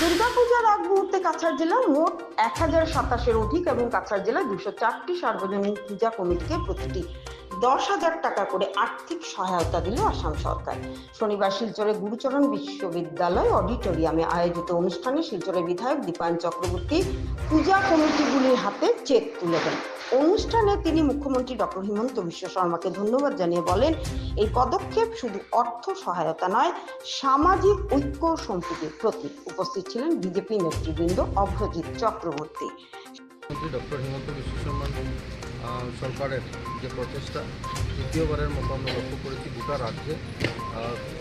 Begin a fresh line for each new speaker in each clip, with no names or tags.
দুর্গাপূজার আগ মুহূর্তে কাছাড় জেলার মোট এক হাজার সাতাশের অধিক এবং কাছাড় জেলা দুশো চারটি সার্বজনীন পূজা কমিটিকে প্রতিটি দশ হাজার টাকা করে আর্থিক সহায়তা দিল আসাম সরকার। শনিবার শিলচরে গুরুচরণ বিশ্ববিদ্যালয় অডিটোরিয়ামে আয়োজিত অনুষ্ঠানে শিলচরের বিধায়ক দীপায়ন চক্রবর্তী পূজা কমিটিগুলির হাতে চেক তুলে দেন। অনুষ্ঠানে তিনি মুখ্যমন্ত্রী ডক্টর হিমন্ত বিশ্ব শর্মাকে ধন্যবাদ জানিয়ে বলেন, এই পদক্ষেপ শুধু অর্থ সহায়তা নয়, সামাজিক ঐক্য সম্প্রীতির প্রতীক উপস্থিত ছিলেন বিজেপি নেতৃবৃন্দ অভ্রজিৎ চক্রবর্তী।
ডক্টর হিমন্ত বিশ্ব শর্মা সরকারের যে প্রচেষ্টা, দ্বিতীয়বারের মতো আমরা লক্ষ্য করেছি গোটা রাজ্যে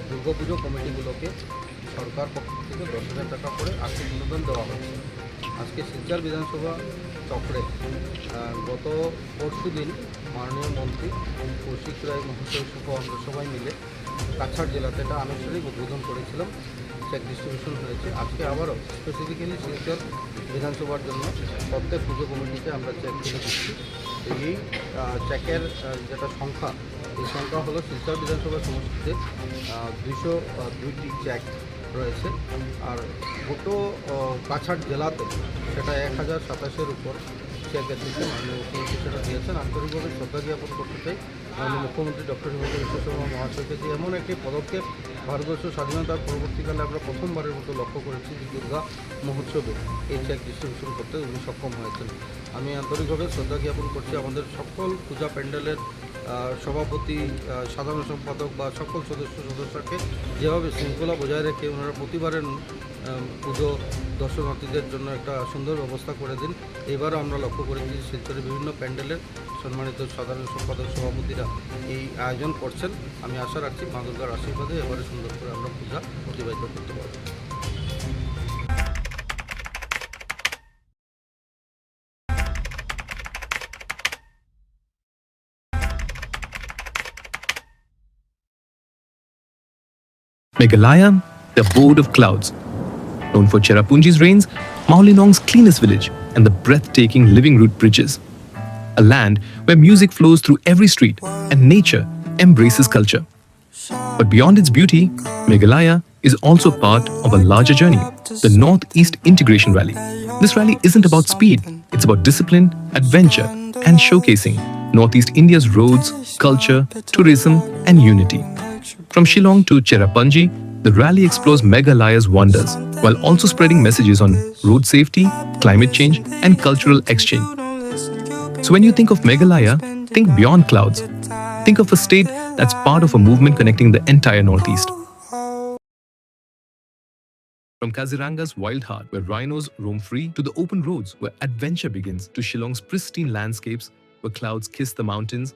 দুর্গাপুজো কমিটিগুলোকে সরকার পক্ষ থেকে দশ হাজার টাকা করে আর্থিক অনুদান দেওয়া হয়েছে। আজকে শিলচর বিধানসভা চক্রে গত পরশু দিন মাননীয় মন্ত্রী কৌশিক রায় মহাশয় সহ আমরা সবাই মিলে কাছাড় জেলাতে এটা আনুষ্ঠানিক উদ্বোধন করেছিলাম চেক ডিস্ট্রিবিউশন হয়েছে। আজকে আবারও স্পেসিফিক্যালি শিলচর বিধানসভার জন্য প্রত্যেক পুজো কমিটিতে আমরা চেক তুলে দিচ্ছি এই চেকের যেটা সংখ্যা, এই সংখ্যা হলো শিলচর বিধানসভা সমষ্টিতে দুশো দুইটি চেক রয়েছে। আর গোটো কাছাড় জেলাতে, সেটা এক হাজার সাতাশের উপর। চেক ক্ষেত্রে মাননীয় মুখ্যমন্ত্রী সেটা দিয়েছেন আন্তরিকভাবে শ্রদ্ধা জ্ঞাপন করতে চাই মাননীয় মুখ্যমন্ত্রী ডক্টর হিমন্ত বিশ্ব শর্মা মহাশয়কে যে এমন একটি পদক্ষেপ ভারতবর্ষ স্বাধীনতার পরবর্তীকালে আমরা প্রথমবারের মতো লক্ষ্য করেছি যে দুর্গা মহোৎসবে এই চেক ডিস্ট্রিবিউশন করতে উনি সক্ষম হয়েছেন আমি আন্তরিকভাবে শ্রদ্ধা জ্ঞাপন করছি আমাদের সকল পূজা প্যান্ডেলের সভাপতি সাধারণ সম্পাদক বা সকল সদস্য, সদস্যকে যেভাবে শৃঙ্খলা বজায় রেখে ওনারা প্রতিবারের পুজো, দর্শনার্থীদের জন্য একটা সুন্দর ব্যবস্থা করে দিন। এবারও আমরা লক্ষ্য করেছি শিলচরের বিভিন্ন প্যান্ডেলের সম্মানিত সাধারণ সম্পাদক সভাপতিরা এই আয়োজন করছেন। আমি আশা রাখছি মা দুর্গার আশীর্বাদে এবারে সুন্দর করে আমরা পূজা অতিবাহিত করতে পারব।
Meghalaya, the abode of clouds. Known for Cherrapunji's rains, Maulilong's cleanest village, and the breathtaking living root bridges. A land where music flows through every street and nature embraces culture. But beyond its beauty, Meghalaya is also part of a larger journey, the Northeast Integration Rally. This rally isn't about speed, it's about discipline, adventure, and showcasing Northeast India's roads, culture, tourism, and unity. From Shillong to Cherrapunji, the rally explores Meghalaya's wonders while also spreading messages on road safety, climate change, and cultural exchange. So when you think of Meghalaya, think beyond clouds. Think of a state that's part of a movement connecting the entire Northeast. From Kaziranga's wild heart, where rhinos roam free, to the open roads where adventure begins, to Shillong's pristine landscapes, where clouds kiss the mountains